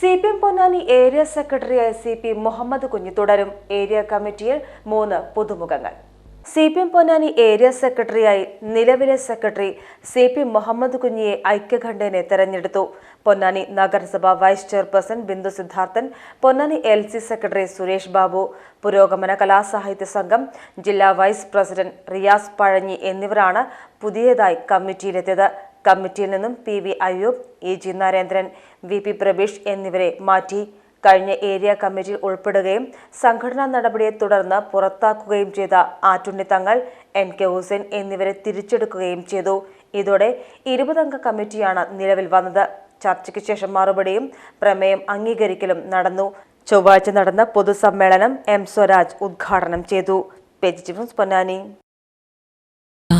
C P M Ponnani area സെക്രട്ടറിയായ C P Muhammad Kunhi തുടരും. Area കമ്മിറ്റിയിൽ മൂന്ന് പുതുമുഖങ്ങൾ. C P M Ponnani area സെക്രട്ടറിയായി നിലവിലെ സെക്രട്ടറി സി പി മുഹമ്മദ് കുഞ്ഞിയെ ഐക്യകണ്ഠേനെ തെരഞ്ഞെടുത്തു. പൊന്നാനി നഗരസഭാ vice chairperson Bindu Siddharthan Ponnani L C secretary Suresh Babu Purogamana Kalasahithya Sangham ജില്ലാ വൈസ് പ്രസിഡന്റ് റിയാസ് പഴഞ്ഞി എന്നിവരാണ് പുതിയതായി കമ്മിറ്റിയിലെത്തിയത്. കമ്മിറ്റിയിൽ നിന്നും P V Ayyub E G Narendran V P Prabeesh എന്നിവരെ മാറ്റി. കഴിഞ്ഞ ഏരിയ കമ്മിറ്റിയിൽ ഉൾപ്പെടുകയും സംഘടനാ നടപടിയെ തുടർന്ന് പുറത്താക്കുകയും ചെയ്ത ആറ്റുണ്ണി തങ്ങൾ എൻ കെ ഹുസൈൻ എന്നിവരെ തിരിച്ചെടുക്കുകയും ചെയ്തു. ഇതോടെ ഇരുപതംഗ കമ്മിറ്റിയാണ് നിലവിൽ വന്നത്. ചർച്ചയ്ക്ക് ശേഷം മറുപടിയും പ്രമേയം അംഗീകരിക്കലും നടന്നു. ചൊവ്വാഴ്ച നടന്ന പൊതുസമ്മേളനം എം സ്വരാജ് ഉദ്ഘാടനം ചെയ്തു. പൊന്നാനി.